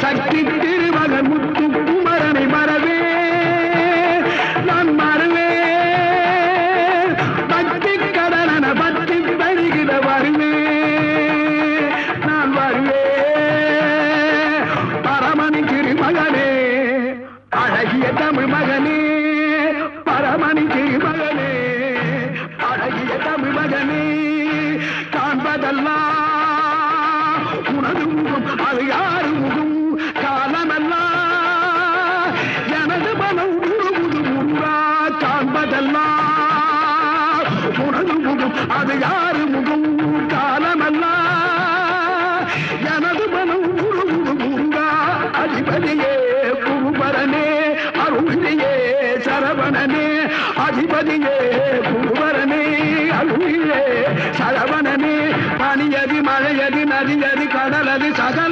சக்தி திருமகன் முத்து குமரனை மறவே. நான் மறவே. பக்தி கடன பக்தி வருகிற வருவே நான் வருவே. பரமணி திருமகனே அழகிய தமிழ் மகனே பரமணி திருமகனே அழகிய தமிழ் மகனே காண்பதெல்லாம் உனது முகம் அது காண்பதெல்லாம் உனது முகம் அது யாரு முகம்? காலமல்லா. எனது மனம் உருவுரு பூங்கா. அதிபதியே குருபரனே அருளியே சரவணனே. அதிபதியே குருபரனே அருளியே சரவணனே. பனியதி மழையதி நதியதி கடலதி சகல